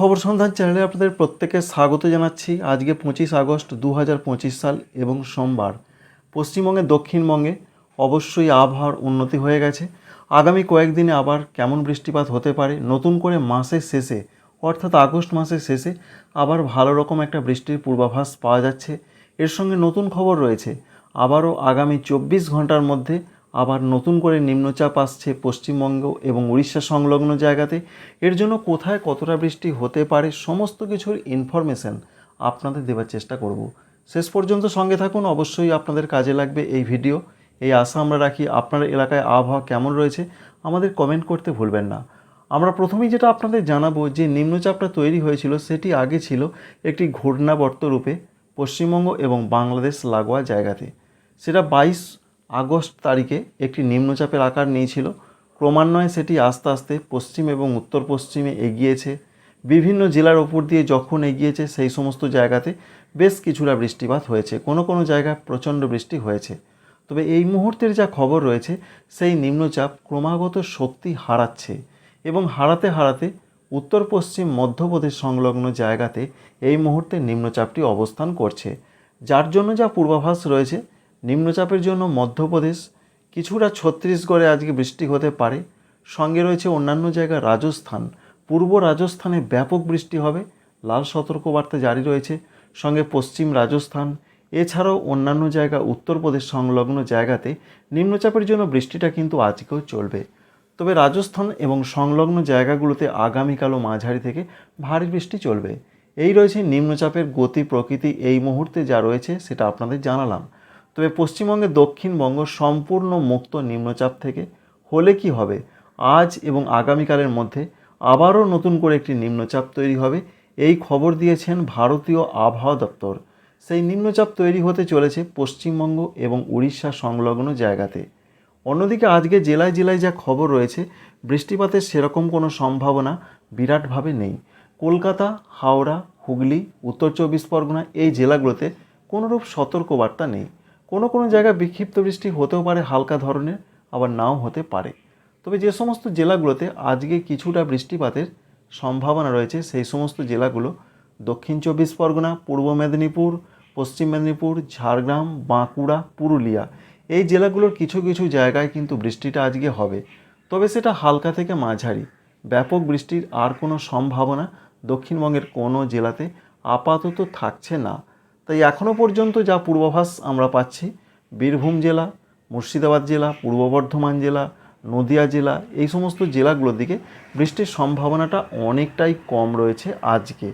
খবর সন্ধান চ্যানেলে আপনাদের প্রত্যেকে স্বাগত জানাচ্ছি। আজকে পঁচিশ আগস্ট দু হাজার পঁচিশ সাল এবং সোমবার। পশ্চিমবঙ্গে দক্ষিণবঙ্গে অবশ্যই আবহাওয়ার উন্নতি হয়ে গেছে। আগামী কয়েকদিনে আবার কেমন বৃষ্টিপাত হতে পারে, নতুন করে মাসের শেষে, অর্থাৎ আগস্ট মাসের শেষে আবার ভালো রকম একটা বৃষ্টির পূর্বাভাস পাওয়া যাচ্ছে। এর সঙ্গে নতুন খবর রয়েছে। আবারও আগামী চব্বিশ ঘণ্টার মধ্যে আবার নতুন করে নিম্নচাপ আসছে পশ্চিমবঙ্গ এবং উড়িষ্যা সংলগ্ন জায়গাতে। এর জন্য কোথায় কতটা বৃষ্টি হতে পারে সমস্ত কিছুর ইনফরমেশন আপনাদের দেওয়ার চেষ্টা করব। শেষ পর্যন্ত সঙ্গে থাকুন, অবশ্যই আপনাদের কাজে লাগবে এই ভিডিও এই আশা আমরা রাখি আপনার এলাকায় আবহাওয়া কেমন রয়েছে, আমাদের কমেন্ট করতে ভুলবেন না। আমরা প্রথমেই যেটা আপনাদের জানাব, যে নিম্নচাপটা তৈরি হয়েছিল সেটি আগে ছিল একটি ঘূর্ণাবর্ত রূপে পশ্চিমবঙ্গ এবং বাংলাদেশ লাগোয়া জায়গাতে। সেটা বাইশ আগস্ট তারিখে একটি নিম্নচাপের আকার নিয়েছিল। ক্রমান্বয়ে সেটি আস্তে আস্তে পশ্চিম এবং উত্তর পশ্চিমে এগিয়েছে। বিভিন্ন জেলার ওপর দিয়ে যখন এগিয়েছে, সেই সমস্ত জায়গাতে বেশ কিছুটা বৃষ্টিপাত হয়েছে। কোনো কোনো জায়গায় প্রচণ্ড বৃষ্টি হয়েছে। তবে এই মুহূর্তের যা খবর রয়েছে, সেই নিম্নচাপ ক্রমাগত শক্তি হারাচ্ছে এবং হারাতে হারাতে উত্তর পশ্চিম মধ্যপ্রদেশ সংলগ্ন জায়গাতে এই মুহূর্তে নিম্নচাপটি অবস্থান করছে। যার জন্য যা পূর্বাভাস রয়েছে নিম্নচাপের জন্য মধ্যপ্রদেশ কিছুটা ছত্তিশগড়ে আজকে বৃষ্টি হতে পারে। সঙ্গে রয়েছে অন্যান্য জায়গা রাজস্থান। পূর্ব রাজস্থানে ব্যাপক বৃষ্টি হবে। লাল সতর্কবার্তা জারি রয়েছে। সঙ্গে পশ্চিম রাজস্থান, এছাড়াও অন্যান্য জায়গা উত্তরপ্রদেশ সংলগ্ন জায়গাতে নিম্নচাপের জন্য বৃষ্টিটা কিন্তু আজকেও চলবে। তবে রাজস্থান এবং সংলগ্ন জায়গাগুলোতে আগামীকালও মাঝারি থেকে ভারী বৃষ্টি চলবে। এই রয়েছে নিম্নচাপের গতি প্রকৃতি এই মুহূর্তে যা রয়েছে সেটা আপনাদের জানালাম। তবে পশ্চিমবঙ্গে দক্ষিণবঙ্গ সম্পূর্ণ মুক্ত নিম্নচাপ থেকে হলে কি হবে? আজ এবং আগামীকালের মধ্যে আবারও নতুন করে একটি নিম্নচাপ তৈরি হবে। এই খবর দিয়েছেন ভারতীয় আবহাওয়া দপ্তর। সেই নিম্নচাপ তৈরি হতে চলেছে পশ্চিমবঙ্গ এবং উড়িষ্যা সংলগ্ন জায়গাতে। অন্যদিকে আজকে জেলায় জেলায় যা খবর রয়েছে বৃষ্টিপাতের সেরকম কোনো সম্ভাবনা বিরাটভাবে নেই। কলকাতা, হাওড়া, হুগলি, উত্তর চব্বিশ পরগনা এই জেলাগুলোতে কোনোরূপ সতর্কবার্তা নেই। কোনো কোনো জায়গায় বিক্ষিপ্ত বৃষ্টি হতেও পারে হালকা ধরনের, আবার নাও হতে পারে। তবে যে সমস্ত জেলাগুলোতে আজকে কিছুটা বৃষ্টিপাতের সম্ভাবনা রয়েছে, সেই সমস্ত জেলাগুলো দক্ষিণ চব্বিশ পরগনা, পূর্ব মেদিনীপুর, পশ্চিম মেদিনীপুর, ঝাড়গ্রাম, বাঁকুড়া, পুরুলিয়া, এই জেলাগুলোর কিছু কিছু জায়গায় কিন্তু বৃষ্টিটা আজকে হবে। তবে সেটা হালকা থেকে মাঝারি। ব্যাপক বৃষ্টির আর কোনো সম্ভাবনা দক্ষিণবঙ্গের কোনো জেলাতে আপাতত থাকছে না। তাই এখনও পর্যন্ত যা পূর্বাভাস আমরা পাচ্ছি, বীরভূম জেলা, মুর্শিদাবাদ জেলা, পূর্ব বর্ধমান জেলা, নদিয়া জেলা, এই সমস্ত জেলাগুলোর দিকে বৃষ্টির সম্ভাবনাটা অনেকটাই কম রয়েছে আজকে।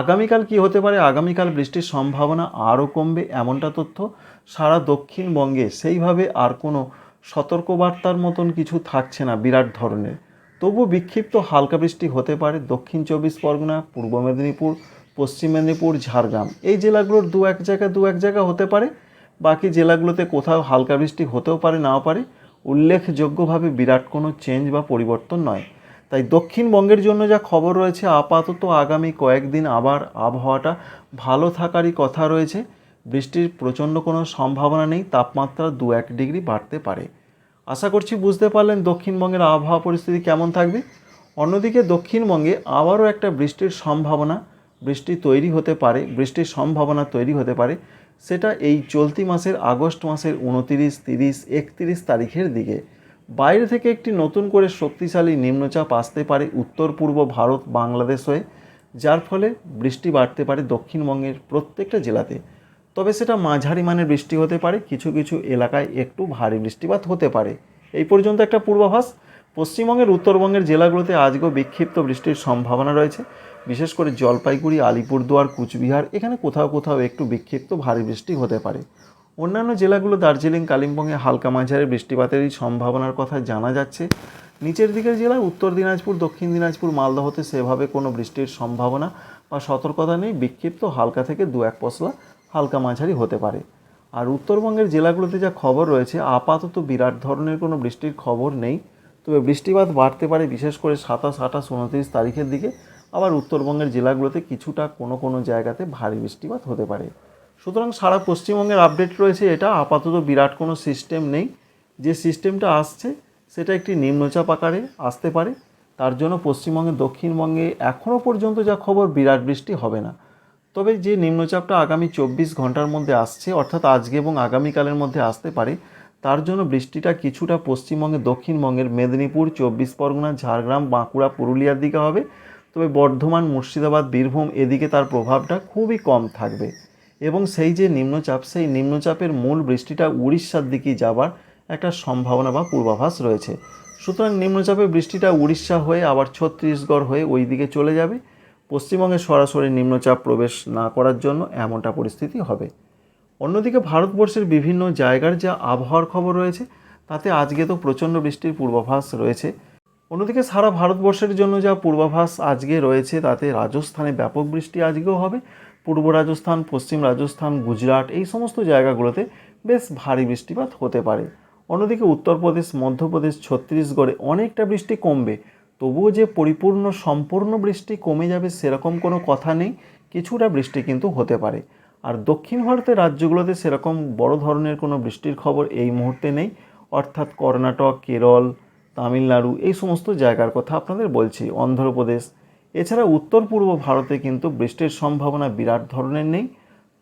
আগামীকাল কি হতে পারে? আগামীকাল বৃষ্টির সম্ভাবনা আরও কমবে, এমনটা তথ্য সারা দক্ষিণবঙ্গে। সেইভাবে আর কোনো সতর্কবার্তার মতন কিছু থাকছে না বিরাট ধরনের। তবু বিক্ষিপ্ত হালকা বৃষ্টি হতে পারে দক্ষিণ চব্বিশ পরগনা, পূর্ব মেদিনীপুর পশ্চিম মেদিনীপুর, ঝাড়গ্রাম। এই জেলাগুলোর দু এক জায়গা দু এক জায়গা হতে পারে। বাকি জেলাগুলোতে কোথাও হালকা বৃষ্টি হতেও পারে, নাও পারে। উল্লেখযোগ্যভাবে বিরাট কোনো চেঞ্জ বা পরিবর্তন নয়। তাই দক্ষিণবঙ্গের জন্য যা খবর রয়েছে, আপাতত আগামী কয়েকদিন আবার আবহাওয়াটা ভালো থাকারই কথা রয়েছে। বৃষ্টির প্রচণ্ড কোনো সম্ভাবনা নেই, তাপমাত্রা দু এক ডিগ্রি বাড়তে পারে। আশা করছি বুঝতে পারলেন দক্ষিণবঙ্গের আবহাওয়া পরিস্থিতি কেমন থাকবে। অন্যদিকে দক্ষিণবঙ্গে আবারও একটা বৃষ্টির সম্ভাবনা। বৃষ্টি তৈরি হতে পারে, বৃষ্টির সম্ভাবনা তৈরি হতে পারে, সেটা এই চলতি মাসের আগস্ট মাসের উনতিরিশ, তিরিশ, একত্রিশ তারিখের দিকে। বাইরে থেকে একটি নতুন করে শক্তিশালী নিম্নচাপ আসতে পারে উত্তর, পূর্ব ভারত, বাংলাদেশ হয়ে, যার ফলে বৃষ্টি বাড়তে পারে দক্ষিণবঙ্গের প্রত্যেকটা জেলাতে। তবে সেটা মাঝারি মানের বৃষ্টি হতে পারে, কিছু কিছু এলাকায় একটু ভারী বৃষ্টিপাত হতে পারে। এই পর্যন্ত একটা পূর্বাভাস। পশ্চিমবঙ্গের উত্তরবঙ্গের জেলাগুলোতে আজকেও বিক্ষিপ্ত বৃষ্টির সম্ভাবনা রয়েছে। বিশেষ করে জলপাইগুড়ি, আলিপুরদুয়ার, কুচবিহার, এখানে কোথাও কোথাও একটু বিক্ষিপ্ত ভারী বৃষ্টি হতে পারে। অন্যান্য জেলাগুলো দার্জিলিং, কালিম্পংয়ে হালকা মাঝারি বৃষ্টিপাতেরই সম্ভাবনার কথা জানা যাচ্ছে। নিচের দিকের জেলা উত্তর দিনাজপুর, দক্ষিণ দিনাজপুর, মালদহতে সেভাবে কোনো বৃষ্টির সম্ভাবনা বা সতর্কতা নেই। বিক্ষিপ্ত হালকা থেকে দু এক পশলা হালকা মাঝারি হতে পারে। আর উত্তরবঙ্গের জেলাগুলোতে যা খবর রয়েছে, আপাতত বিরাট ধরনের কোনো বৃষ্টির খবর নেই। তবে বৃষ্টিপাত বাড়তে পারে, বিশেষ করে সাতাশ, আঠাশ, উনত্রিশ তারিখের দিকে। আবার উত্তরবঙ্গের জেলাগুলোতে কিছুটা কোনো কোনো জায়গাতে ভারী বৃষ্টিপাত হতে পারে। সুতরাং সারা পশ্চিমবঙ্গের আপডেট রয়েছে এটা। আপাতত বিরাট কোনো সিস্টেম নেই। যে সিস্টেমটা আসছে, সেটা একটি নিম্নচাপ আকারে আসতে পারে। তার জন্য পশ্চিমবঙ্গে দক্ষিণবঙ্গে এখনও পর্যন্ত যা খবর, বিরাট বৃষ্টি হবে না। তবে যে নিম্নচাপটা আগামী চব্বিশ ঘণ্টার মধ্যে আসছে, অর্থাৎ আজকে এবং আগামীকালের মধ্যে আসতে পারে তার জন্য বৃষ্টিটা কিছুটা পশ্চিমবঙ্গে, দক্ষিণবঙ্গের মেদিনীপুর, চব্বিশ পরগনা, ঝাড়গ্রাম, বাঁকুড়া, পুরুলিয়ার দিকে হবে। তবে বর্ধমান, মুর্শিদাবাদ, বীরভূম এদিকে তার প্রভাবটা খুবই কম থাকবে। এবং সেই যে নিম্নচাপ, সেই নিম্নচাপের মূল বৃষ্টিটা উড়িষ্যার দিকে যাবার একটা সম্ভাবনা বা পূর্বাভাস রয়েছে। সুতরাং নিম্নচাপের বৃষ্টিটা উড়িষ্যা হয়ে আবার ছত্তিশগড় হয়ে ওই দিকে চলে যাবে। পশ্চিমবঙ্গে সরাসরি নিম্নচাপ প্রবেশ না করার জন্য এমনটা পরিস্থিতি হবে। অন্যদিকে ভারতবর্ষের বিভিন্ন জায়গার যা আবহাওয়ার খবর রয়েছে, তাতে আজকে তো প্রচণ্ড বৃষ্টির পূর্বাভাস রয়েছে। অন্যদিকে সারা ভারতবর্ষের জন্য যা পূর্বাভাস আজকে রয়েছে, তাতে রাজস্থানে ব্যাপক বৃষ্টি আজকেও হবে। পূর্ব রাজস্থান, পশ্চিম রাজস্থান, গুজরাট এই সমস্ত জায়গাগুলোতে বেশ ভারী বৃষ্টিপাত হতে পারে। অন্যদিকে উত্তরপ্রদেশ, মধ্যপ্রদেশ, ছত্তিশগড়ে অনেকটা বৃষ্টি কমবে। তবুও যে পরিপূর্ণ সম্পূর্ণ বৃষ্টি কমে যাবে সেরকম কোনো কথা নেই, কিছুটা বৃষ্টি কিন্তু হতে পারে। আর দক্ষিণ ভারতের রাজ্যগুলোতে সেরকম বড় ধরনের কোনো বৃষ্টির খবর এই মুহূর্তে নেই। অর্থাৎ কর্ণাটক, কেরল, তামিলনাড়ু এই সমস্ত জায়গার কথা আপনাদের বলছি। অন্ধ্রপ্রদেশ, এছাড়া উত্তর পূর্ব ভারতে কিন্তু বৃষ্টির সম্ভাবনা বিরাট ধরনের নেই।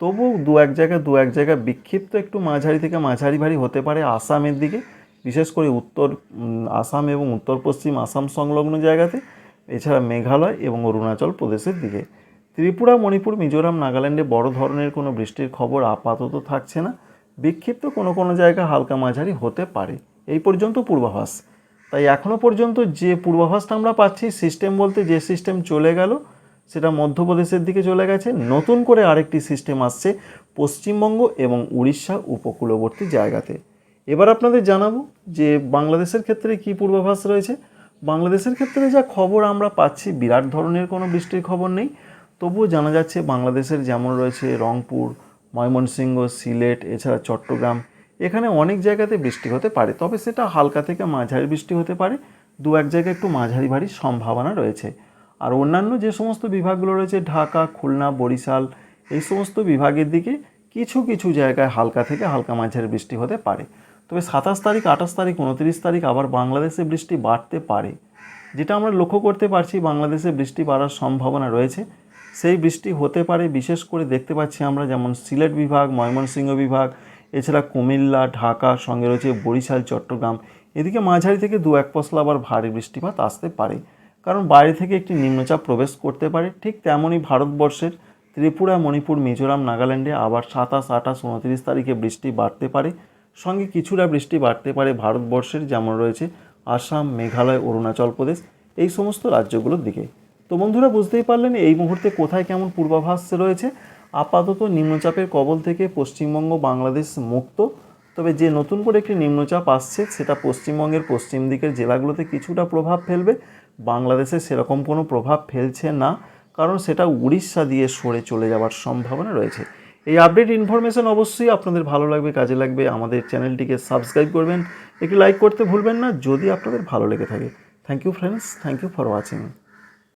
তবু দু এক জায়গায় দু এক জায়গায় বিক্ষিপ্ত একটু মাঝারি থেকে মাঝারি ভারী হতে পারে আসামের দিকে। বিশেষ করে উত্তর আসাম এবং উত্তর পশ্চিম আসাম সংলগ্ন জায়গাতে, এছাড়া মেঘালয় এবং অরুণাচল প্রদেশের দিকে। ত্রিপুরা, মণিপুর, মিজোরাম, নাগাল্যান্ডে বড় ধরনের কোনো বৃষ্টির খবর আপাতত থাকছে না। বিক্ষিপ্ত কোনো কোনো জায়গা হালকা মাঝারি হতে পারে। এই পর্যন্ত পূর্বাভাস। তাই এখনও পর্যন্ত যে পূর্বাভাসটা আমরা পাচ্ছি সিস্টেম বলতে যে সিস্টেম চলে গেল, সেটা মধ্যপ্রদেশের দিকে চলে গেছে। নতুন করে আরেকটি সিস্টেম আসছে পশ্চিমবঙ্গ এবং উড়িষ্যা উপকূলবর্তী জায়গাতে। এবার আপনাদের জানাব যে বাংলাদেশের ক্ষেত্রে কী পূর্বাভাস রয়েছে। বাংলাদেশের ক্ষেত্রে যা খবর আমরা পাচ্ছি, বিরাট ধরনের কোনো বৃষ্টির খবর নেই। তবুও জানা যাচ্ছে বাংলাদেশের যেমন রয়েছে রংপুর, ময়মনসিংহ, সিলেট, এছাড়া চট্টগ্রাম। এখানে অনেক জায়গাতে বৃষ্টি হতে পারে, তবে সেটা হালকা থেকে মাঝারি বৃষ্টি হতে পারে। দু এক জায়গায় একটু মাঝারি ভারী সম্ভাবনা রয়েছে। আর অন্যান্য যে সমস্ত বিভাগগুলো রয়েছে, ঢাকা, খুলনা, বরিশাল, এই সমস্ত বিভাগের দিকে কিছু কিছু জায়গায় হালকা থেকে হালকা মাঝারি বৃষ্টি হতে পারে। তবে সাতাশ তারিখ, আঠাশ তারিখ, উনত্রিশ তারিখ আবার বাংলাদেশে বৃষ্টি বাড়তে পারে। যেটা আমরা লক্ষ্য করতে পারছি, বাংলাদেশে বৃষ্টি বাড়ার সম্ভাবনা রয়েছে। সেই বৃষ্টি হতে পারে, বিশেষ করে দেখতে পাচ্ছি আমরা যেমন সিলেট বিভাগ, ময়মনসিংহ বিভাগ, এছাড়া কুমিল্লা, ঢাকা, সঙ্গে রয়েছে বরিশাল, চট্টগ্রাম। এদিকে মাঝারি থেকে দু এক পশলা আবার ভারী বৃষ্টিপাত আসতে পারে। কারণ বাইরে থেকে একটি নিম্নচাপ প্রবেশ করতে পারে, ঠিক তেমনই ভারতবর্ষের ত্রিপুরা, মণিপুর, মিজোরাম, নাগাল্যান্ডে আবার সাতাশ, আঠাশ, উনত্রিশ তারিখে বৃষ্টি বাড়তে পারে। সঙ্গে কিছুটা বৃষ্টি বাড়তে পারে ভারতবর্ষের, যেমন রয়েছে আসাম, মেঘালয়, অরুণাচল প্রদেশ, এই সমস্ত রাজ্যগুলোর দিকে। তো বন্ধুরা, বুঝতেই পারলেন এই মুহূর্তে কোথায় কেমন পূর্বাভাস রয়েছে। আপাতত নিম্নচাপের কবল থেকে পশ্চিমবঙ্গ বাংলাদেশ মুক্ত। তবে যে নতুন করে একটি নিম্নচাপ আসছে, সেটা পশ্চিমবঙ্গের পশ্চিম দিকের জেলাগুলোতে কিছুটা প্রভাব ফেলবে। বাংলাদেশে সেরকম কোনো প্রভাব ফেলছে না, কারণ সেটা উড়িষ্যা দিয়ে সরে চলে যাওয়ার সম্ভাবনা রয়েছে। এই আপডেট ইনফরমেশন অবশ্যই আপনাদের ভালো লাগবে, কাজে লাগবে। আমাদের চ্যানেলটিকে সাবস্ক্রাইব করবেন। একটু লাইক করতে ভুলবেন না, যদি আপনাদের ভালো লেগে থাকে। Thank you friends thank you for watching